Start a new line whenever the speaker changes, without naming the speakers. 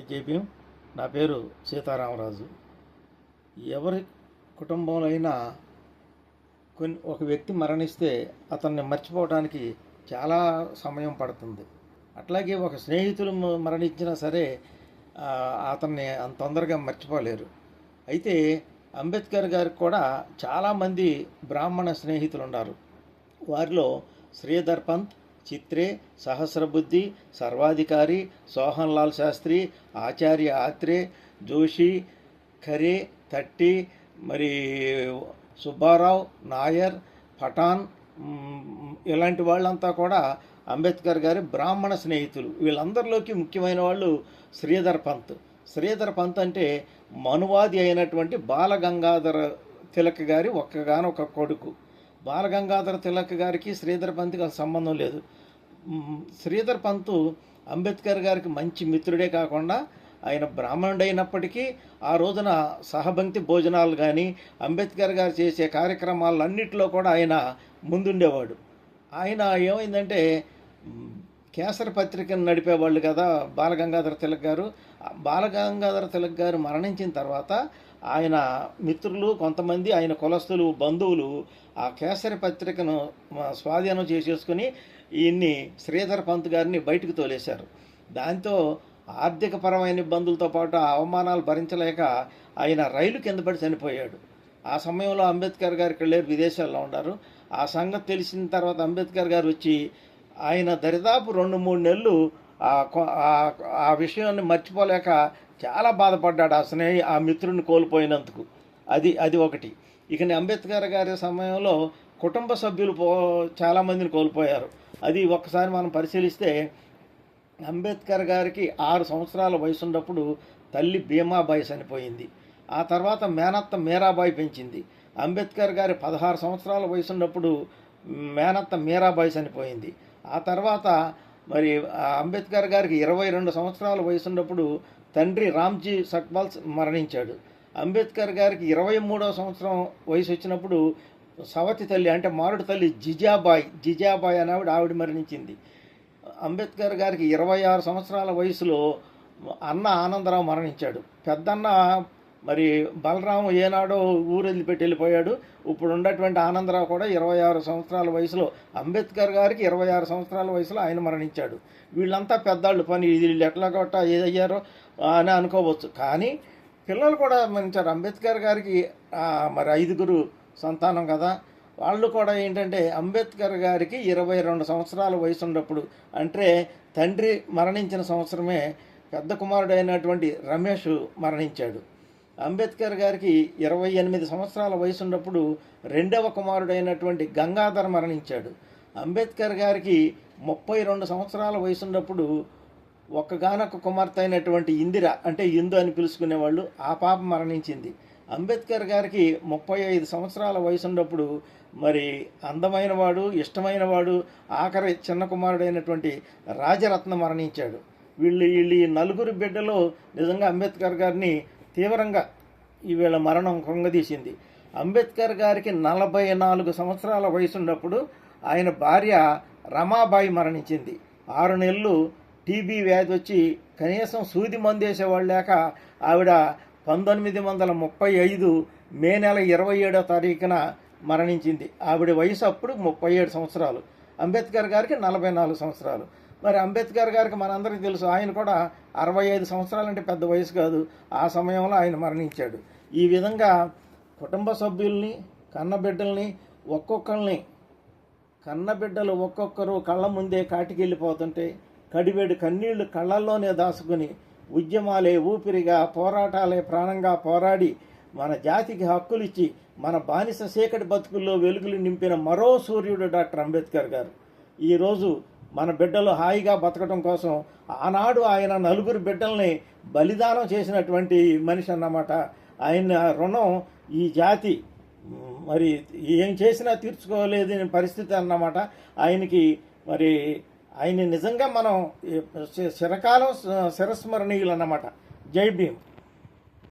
JPM నా పేరు సీతారామరాజు. ఎవరి కుటుంబంలో అయినా కొన్ని ఒక వ్యక్తి మరణిస్తే అతన్ని మర్చిపోవడానికి చాలా సమయం పడుతుంది. అట్లాగే ఒక స్నేహితులు మరణించినా సరే అతన్ని అంత తొందరగా మర్చిపోలేరు. అయితే అంబేద్కర్ గారికి కూడా చాలామంది బ్రాహ్మణ స్నేహితులు ఉన్నారు వారిలో శ్రీధర్ పంత్ చిత్రే సహస్రబుద్ధి సర్వాధికారి సోహన్ లాల్ శాస్త్రి ఆచార్య ఆత్రే జోషి ఖరే తట్టి మరి సుబ్బారావు నాయర్ పఠాన్ ఇలాంటి వాళ్ళంతా కూడా అంబేద్కర్ గారి బ్రాహ్మణ స్నేహితులు. వీళ్ళందరిలోకి ముఖ్యమైన వాళ్ళు శ్రీధర్ పంత్. శ్రీధర్ పంత్ అంటే మనువాది అయినటువంటి బాలగంగాధర తిలక్ గారి ఒక్కగానొక కొడుకు. బాలగంగాధర తిలక్ గారికి శ్రీధర్ పంత్కి సంబంధం లేదు. శ్రీధర్ పంతు అంబేద్కర్ గారికి మంచి మిత్రుడే కాకుండా ఆయన బ్రాహ్మణుడైనప్పటికీ ఆ రోజున సహభంక్తి భోజనాలు కానీ అంబేద్కర్ గారు చేసే కార్యక్రమాలన్నింటిలో కూడా ఆయన ముందుండేవాడు. ఆయన ఏమైందంటే కేసర కేసరి పత్రికను నడిపేవాళ్ళు కదా బాలగంగాధర తిలక్ గారు. బాలగంగాధర తిలక్ గారు మరణించిన తర్వాత ఆయన మిత్రులు కొంతమంది ఆయన కులస్తులు బంధువులు ఆ కేసరి పత్రికను స్వాధీనం చేసేసుకుని ఈయన్ని శ్రీధర్ పంత్ గారిని బయటకు తోలేశారు. దాంతో ఆర్థిక పరమైన ఇబ్బందులతో పాటు ఆ అవమానాలు భరించలేక ఆయన రైలు కింద పడి చనిపోయాడు. ఆ సమయంలో అంబేద్కర్ గారు ఇక్కడ లేరు విదేశాల్లో ఉన్నారు. ఆ సంగతి తెలిసిన తర్వాత అంబేద్కర్ గారు వచ్చి ఆయన దరిదాపు రెండు మూడు నెలలు ఆ విషయాన్ని మర్చిపోలేక చాలా బాధపడ్డాడు ఆ స్నేహి ఆ మిత్రుడిని కోల్పోయినందుకు. అది అది ఒకటి. ఇక అంబేద్కర్ గారి సమయంలో కుటుంబ సభ్యులు పో చాలామందిని కోల్పోయారు. అది ఒక్కసారి మనం పరిశీలిస్తే అంబేద్కర్ గారికి ఆరు సంవత్సరాల వయసు ఉన్నప్పుడు తల్లి భీమాబాయి చనిపోయింది. ఆ తర్వాత మేనత్త మీరాబాయి పెంచింది. అంబేద్కర్ గారి పదహారు సంవత్సరాల వయసు ఉన్నప్పుడు మేనత్త మీరాబాయి చనిపోయింది. ఆ తర్వాత మరి ఆ అంబేద్కర్ గారికి ఇరవై రెండు సంవత్సరాల వయసు ఉన్నప్పుడు తండ్రి రామ్జీ సక్పాల్ మరణించాడు. అంబేద్కర్ గారికి ఇరవై మూడవ సంవత్సరం వయసు వచ్చినప్పుడు సవతి తల్లి అంటే మారుడు తల్లి జిజాబాయ్ జిజాబాయ్ అని ఆవిడ ఆవిడ మరణించింది. అంబేద్కర్ గారికి ఇరవై ఆరు సంవత్సరాల వయసులో అన్న ఆనందరావు మరణించాడు. పెద్దన్న మరి బలరాము ఏనాడో ఊరు వదిలిపెట్టి వెళ్ళిపోయాడు? ఇప్పుడు ఉన్నటువంటి ఆనందరావు కూడా ఇరవై ఆరు సంవత్సరాల వయసులో అంబేద్కర్ గారికి ఇరవై ఆరు సంవత్సరాల వయసులో ఆయన మరణించాడు. వీళ్ళంతా పెద్దాళ్ళు పని వీళ్ళు ఎట్లా కొట్ట ఏదయ్యారో అని అనుకోవచ్చు. కానీ పిల్లలు కూడా మరణించారు. అంబేద్కర్ గారికి మరి ఐదుగురు సంతానం కదా. వాళ్ళు కూడా ఏంటంటే అంబేద్కర్ గారికి ఇరవై రెండు సంవత్సరాల వయసు ఉన్నప్పుడు అంటే తండ్రి మరణించిన సంవత్సరమే పెద్ద కుమారుడు అయినటువంటి రమేష్ మరణించాడు. అంబేద్కర్ గారికి ఇరవై ఎనిమిది సంవత్సరాల వయసు ఉన్నప్పుడు రెండవ కుమారుడైనటువంటి గంగాధర్ మరణించాడు. అంబేద్కర్ గారికి ముప్పై రెండు సంవత్సరాల వయసు ఉన్నప్పుడు ఒక్కగానొక్క కుమార్తె అయినటువంటి ఇందిర అంటే ఇందు అని పిలుచుకునేవాళ్ళు ఆ పాప మరణించింది. అంబేద్కర్ గారికి ముప్పై ఐదు సంవత్సరాల వయసు ఉన్నప్పుడు మరి అందమైన వాడు ఇష్టమైన వాడు ఆఖరి చిన్న కుమారుడైనటువంటి రాజరత్న మరణించాడు. వీళ్ళు వీళ్ళు ఈ నలుగురు బిడ్డలో నిజంగా అంబేద్కర్ గారిని తీవ్రంగా ఈవేళ మరణం కృంగదీసింది. అంబేద్కర్ గారికి నలభై నాలుగు సంవత్సరాల వయసున్నప్పుడు ఆయన భార్య రమాబాయి మరణించింది. ఆరు నెలలు టీబీ వ్యాధి వచ్చి కనీసం సూది మందేసేవాళ్ళు లేక ఆవిడ పంతొమ్మిది వందల ముప్పై ఐదు మే నెల ఇరవై ఏడో తారీఖున మరణించింది. ఆవిడ వయసు అప్పుడు ముప్పై ఏడు సంవత్సరాలు. అంబేద్కర్ గారికి నలభై నాలుగు సంవత్సరాలు. మరి అంబేద్కర్ గారికి మనందరికీ తెలుసు ఆయన కూడా అరవై ఐదు సంవత్సరాలు అంటే పెద్ద వయసు కాదు. ఆ సమయంలో ఆయన మరణించాడు. ఈ విధంగా కుటుంబ సభ్యుల్ని కన్నబిడ్డల్ని ఒక్కొక్కరిని కన్నబిడ్డలు ఒక్కొక్కరు కళ్ళ ముందే కాటికెళ్ళిపోతుంటే కడివేడు కన్నీళ్ళు కళ్ళల్లోనే దాసుకుని ఉద్యమాలే ఊపిరిగా పోరాటాలే ప్రాణంగా పోరాడి మన జాతికి హక్కులిచ్చి మన బానిస చీకటి బతుకుల్లో వెలుగులు నింపిన మరో సూర్యుడు డాక్టర్ అంబేద్కర్ గారు. ఈరోజు మన బిడ్డలు హాయిగా బతకడం కోసం ఆనాడు ఆయన నలుగురు బిడ్డల్ని బలిదానం చేసినటువంటి మనిషి అన్నమాట. ఆయన రుణం ఈ జాతి. మరి ఏం చేసినా తీర్చుకోలేదని పరిస్థితి అన్నమాట. ఆయనకి మరి ఆయన నిజంగా మనం చిరకాలం శిరస్మరణీయులు అన్నమాట. జై భీమ్.